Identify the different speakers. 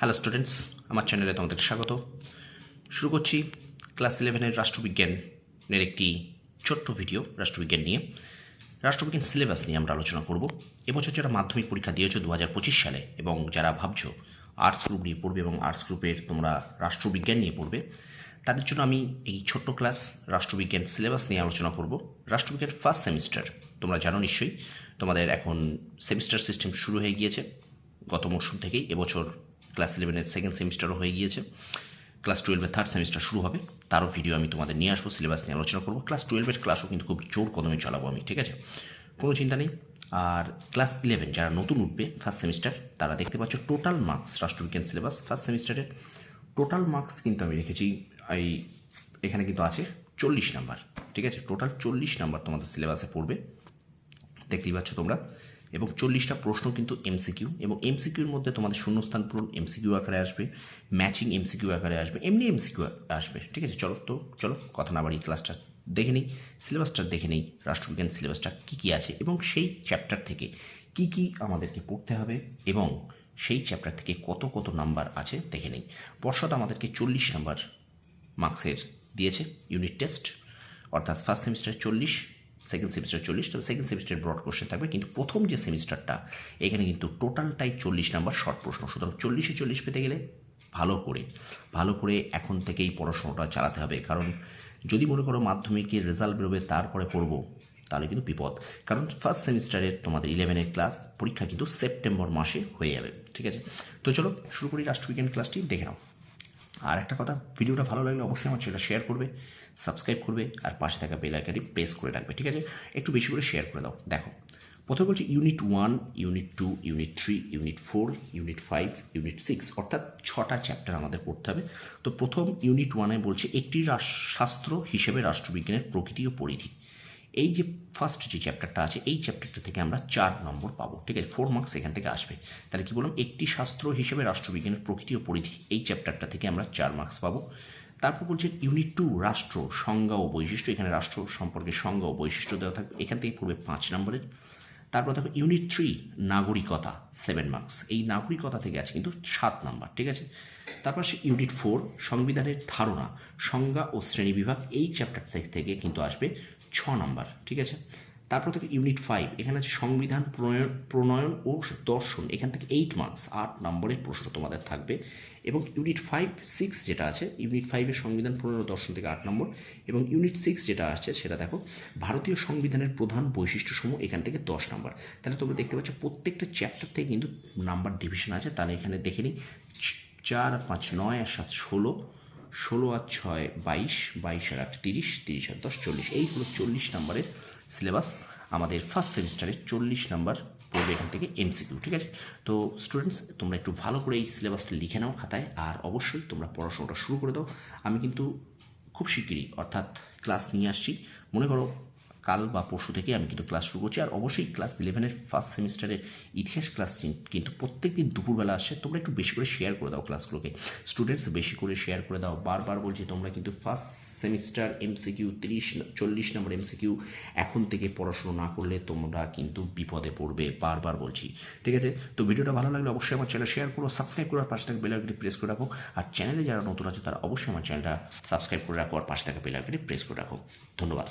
Speaker 1: Hello students আমার চ্যানেলে তোমাদের স্বাগত। শুরু করছি ক্লাস ইলেভেনের রাষ্ট্রবিজ্ঞানের একটি ছোট্ট ভিডিও রাষ্ট্রবিজ্ঞান নিয়ে। রাষ্ট্রবিজ্ঞান সিলেবাস নিয়ে আমরা আলোচনা করব। এবছর যারা মাধ্যমিক পরীক্ষা দিয়েছ দু হাজার পঁচিশ সালে এবং যারা ভাবছ আর্টস গ্রুপ নিয়ে পড়বে এবং আর্টস গ্রুপের তোমরা রাষ্ট্রবিজ্ঞান নিয়ে পড়বে, তাদের জন্য আমি এই ছোট্ট ক্লাস রাষ্ট্রবিজ্ঞান সিলেবাস নিয়ে আলোচনা করব। রাষ্ট্রবিজ্ঞান ফার্স্ট সেমিস্টার তোমরা জানো নিশ্চয়ই, তোমাদের এখন সেমিস্টার সিস্টেম শুরু হয়ে গিয়েছে গত মরশুম থেকেই। এবছর ক্লাস ইলেভেনের সেকেন্ড সেমিস্টারও হয়ে গিয়েছে। ক্লাস টুয়েলভের থার্ড সেমিস্টার শুরু হবে। তারও ভিডিও আমি তোমাদের নিয়ে আসব সিলেবাস নিয়ে আলোচনা করব। ক্লাস টুয়েলভের ক্লাসও কিন্তু খুব জোর কদমে চালাবো আমি, ঠিক আছে? কোনো চিন্তা নেই। আর ক্লাস ইলেভেন যারা নতুন উঠবে ফার্স্ট সেমিস্টার তারা দেখতে পাচ্ছ টোটাল মার্কস রাষ্ট্রবিজ্ঞান সিলেবাস ফার্স্ট সেমিস্টারের টোটাল মার্কস কিন্তু আমি রেখেছি, এই এখানে কিন্তু আছে চল্লিশ নাম্বার ঠিক আছে? টোটাল চল্লিশ নাম্বার তোমাদের সিলেবাসে পড়বে। দেখতেই পাচ্ছ তোমরা এবং চল্লিশটা প্রশ্ন কিন্তু এমসিকিউ এবং এমসিকিউর মধ্যে তোমাদের শূন্যস্থান পূরণ এমসিকিউ আকারে আসবে ম্যাচিং এমসিকিউ আকারে আসবে, এমনি এমসিকিউ আসবে, ঠিক আছে? চলো তো, চলো, কথা না বাড়ি ক্লাসটা দেখে নিই সিলেবাসটা দেখে নিই, রাষ্ট্রবিজ্ঞান সিলেবাসটা কী কী আছে এবং সেই চ্যাপ্টার থেকে কি কি আমাদেরকে পড়তে হবে এবং সেই চ্যাপ্টার থেকে কত কত নাম্বার আছে দেখে নিই। পর্ষদ আমাদেরকে চল্লিশ নাম্বার মার্কসের দিয়েছে ইউনিট টেস্ট অর্থাৎ ফার্স্ট সেমিস্টার চল্লিশ সেকেন্ড সেমিস্টার চল্লিশ, তবে সেকেন্ড সেমিস্টার ব্রড কোশ্চেন থাকবে, কিন্তু প্রথম যে সেমিস্টারটা এখানে কিন্তু টোটালটাই চল্লিশ নাম্বার শর্ট প্রশ্ন। সুতরাং চল্লিশে চল্লিশ পেতে গেলে ভালো করে ভালো করে এখন থেকেই পড়াশোনাটা চালাতে হবে। কারণ যদি মনে করো মাধ্যমিকের রেজাল্ট বেরোবে, তারপরে পড়ব, তাহলে কিন্তু বিপদ। কারণ ফার্স্ট সেমিস্টারের তোমাদের ইলেভেনের ক্লাস পরীক্ষা কিন্তু সেপ্টেম্বর মাসে হয়ে যাবে, ঠিক আছে? তো চলো, শুরু করি রাষ্ট্রবিজ্ঞান ক্লাসটি দেখে নাও। আর একটা কথা, ভিডিওটা ভালো লাগলে অবশ্যই আমার সেটা শেয়ার করবে সাবস্ক্রাইব করবে, আর পাশে থাকা বেল আইকনটি প্রেস করে রাখবে, ঠিক আছে? একটু বেশি করে শেয়ার করে দাও। দেখো, প্রথমে বলছি unit one unit two unit three unit four unit five unit six অর্থাৎ ছটা চ্যাপ্টার আমাদের পড়তে হবে। তো প্রথম ইউনিট ওয়ানে বলছে একটি শাস্ত্র হিসেবে রাষ্ট্রবিজ্ঞানের প্রকৃতি ও পরিধি। এই যে ফার্স্ট যে চ্যাপ্টারটা আছে, এই চ্যাপ্টারটা থেকে আমরা চার নম্বর পাবো, ঠিক আছে? ফোর মার্কস এখান থেকে আসবে। তাহলে কি বললাম? একটি শাস্ত্র হিসেবে রাষ্ট্রবিজ্ঞানের প্রকৃতি ও পরিধি, এই চ্যাপ্টারটা থেকে আমরা চার মার্কস পাবো। তারপর বলছে ইউনিট টু রাষ্ট্র, সংজ্ঞা ও বৈশিষ্ট্য, এখানে রাষ্ট্র সম্পর্কে সংজ্ঞা ও বৈশিষ্ট্য দেওয়া থাকবে, এখান থেকে পড়বে পাঁচ নম্বরের। তারপর দেখো ইউনিট থ্রি নাগরিকতা সেভেন মার্কস এই নাগরিকতা থেকে আছে কিন্তু সাত নাম্বার, ঠিক আছে? তারপর সে ইউনিট ফোর সংবিধানের ধারণা, সংজ্ঞা ও শ্রেণীবিভাগ এই চ্যাপ্টার থেকে কিন্তু আসবে ছ নাম্বার, ঠিক আছে? তারপর থেকে ইউনিট ফাইভ এখানে আছে সংবিধান প্রণয়ন প্রণয়ন ও দর্শন, এখান থেকে এইট মার্কস আট নম্বরের প্রশ্ন তোমাদের থাকবে। এবং ইউনিট ফাইভ সিক্স যেটা আছে ইউনিট ফাইভের সংবিধান, প্রণয়ন দর্শন থেকে আট নম্বর, এবং ইউনিট সিক্স যেটা আসছে সেটা দেখো, ভারতীয় সংবিধানের প্রধান বৈশিষ্ট্যসমূহ এখান থেকে দশ নম্বর। তাহলে তোমরা দেখতে পাচ্ছ প্রত্যেকটা চ্যাপ্টার থেকে কিন্তু নাম্বার ডিভিশন আছে, তাহলে এখানে দেখে নিই চার, পাঁচ, নয় আর সাত, ষোলো ষোলো আর ছয় বাইশ বাইশ আর আট তিরিশ তিরিশ আর দশ, চল্লিশ। এই হলো চল্লিশ নম্বরের সিলেবাস। আমাদের ফার্স্ট সেমিস্টারের চল্লিশ নাম্বার পড়বে এখান থেকে এমসিকিউ ঠিক আছে? তো স্টুডেন্টস তোমরা একটু ভালো করে এই সিলেবাসটা লিখে নাও খাতায় আর অবশ্যই তোমরা পড়াশোনাটা শুরু করে দাও। আমি কিন্তু খুব শিগগিরই অর্থাৎ ক্লাস নিয়ে আসছি। মনে করো কাল বা পরশু থেকে আমি কিন্তু ক্লাস শুরু করছি। আর অবশ্যই ক্লাস ইলেভেনের ফার্স্ট সেমিস্টারের ইতিহাস ক্লাস কিন্তু প্রত্যেক দিন দুপুরবেলা আসছে তোমরা একটু বেশি করে শেয়ার করে দাও ক্লাসগুলোকে স্টুডেন্টস বেশি করে শেয়ার করে দাও। বারবার বলছি, তোমরা কিন্তু ফার্স্ট সেমিস্টার এমসিকিউ তিরিশ, চল্লিশ নম্বর এমসিকিউ এখন থেকে পড়াশুনো না করলে তোমরা কিন্তু বিপদে পড়বে। বারবার বলছি। ঠিক আছে? তো ভিডিওটা ভালো লাগলে অবশ্যই আমার চ্যানেল শেয়ার করো সাবস্ক্রাইব করার পাশে থাকা বেল আইকনটি প্রেস করে রাখো। আর চ্যানেলে যারা নতুন আছে তারা অবশ্যই আমার চ্যানেলটা সাবস্ক্রাইব করে রাখো আর পাশে থাকা বেল আইকনটি প্রেস করে রাখো। ধন্যবাদ।